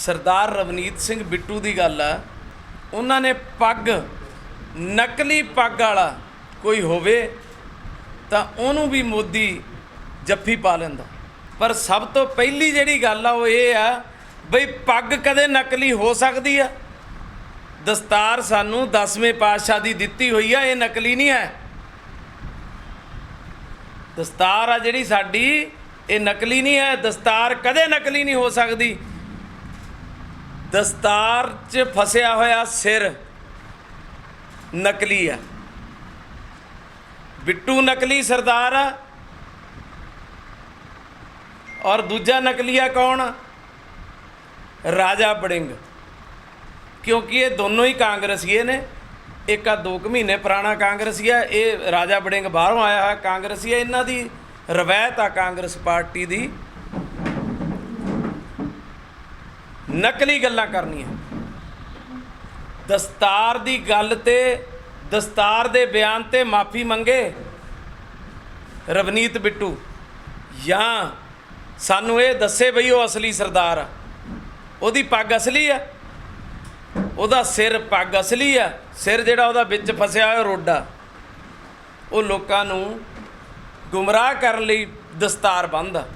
ਸਰਦਾਰ ਰਵਨੀਤ ਸਿੰਘ ਬਿੱਟੂ ਦੀ ਗੱਲ ਆ। ਉਹਨਾਂ ਨੇ ਪੱਗ, ਨਕਲੀ ਪੱਗ ਵਾਲਾ ਕੋਈ ਹੋਵੇ ਤਾਂ ਉਹਨੂੰ ਵੀ ਮੋਦੀ ਜੱਫੀ ਪਾ ਲੈਂਦਾ। ਪਰ ਸਭ ਤੋਂ ਪਹਿਲੀ ਜਿਹੜੀ ਗੱਲ ਆ ਉਹ ਇਹ ਆ ਬਈ ਪੱਗ ਕਦੇ ਨਕਲੀ ਹੋ ਸਕਦੀ ਆ। ਦਸਤਾਰ ਸਾਨੂੰ 10ਵੇਂ ਪਾਤਸ਼ਾਹ ਦੀ ਦਿੱਤੀ ਹੋਈ ਆ, ਇਹ ਨਕਲੀ ਨਹੀਂ ਹੈ। ਦਸਤਾਰ ਆ ਜਿਹੜੀ ਸਾਡੀ, ਇਹ ਨਕਲੀ ਨਹੀਂ ਹੈ। ਦਸਤਾਰ ਕਦੇ ਨਕਲੀ ਨਹੀਂ ਹੋ ਸਕਦੀ। ਦਸਤਾਰ 'ਚ ਫਸਿਆ ਹੋਇਆ ਸਿਰ ਨਕਲੀ ਆ। ਬਿੱਟੂ ਨਕਲੀ ਸਰਦਾਰ ਆ। ਔਰ ਦੂਜਾ ਨਕਲੀਆ ਕੌਣ? ਰਾਜਾ ਬੜਿੰਗ। ਕਿਉਂਕਿ ਇਹ ਦੋਨੋਂ ਹੀ ਕਾਂਗਰਸੀਏ ਨੇ। ਇੱਕ ਆ 2 ਮਹੀਨੇ ਪੁਰਾਣਾ ਕਾਂਗਰਸੀ ਆ ਇਹ ਰਾਜਾ ਬੜਿੰਗ ਬਾਹਰੋਂ ਆਇਆ ਹੋਇਆ ਕਾਂਗਰਸੀ ਆ ਇਹਨਾਂ ਦੀ ਰਵਾਇਤ ਆ ਕਾਂਗਰਸ ਪਾਰਟੀ ਦੀ। ਨਕਲੀ ਗੱਲਾਂ ਕਰਨੀਆਂ। ਦਸਤਾਰ ਦੀ ਗੱਲ ਤੇ, ਦਸਤਾਰ ਦੇ ਬਿਆਨ ਤੇ ਮਾਫੀ ਮੰਗੇ। ਰਵਨੀਤ ਬਿੱਟੂ ਜਾਂ ਸਾਨੂੰ ਇਹ ਦੱਸੇ ਬਈ ਉਹ ਅਸਲੀ ਸਰਦਾਰ ਆ। ਉਹਦੀ ਪੱਗ ਅਸਲੀ ਆ? ਉਹਦਾ ਸਿਰ ਪੱਗ ਅਸਲੀ ਆ? ਸਿਰ ਜਿਹੜਾ ਉਹਦਾ ਵਿੱਚ ਫਸਿਆ ਹੋਇਆ ਰੋਡਾ ਉਹ ਲੋਕਾਂ ਨੂੰ ਗੁੰਮਰਾਹ ਕਰਨ ਲਈ ਦਸਤਾਰ ਬੰਨ੍ਹਦਾ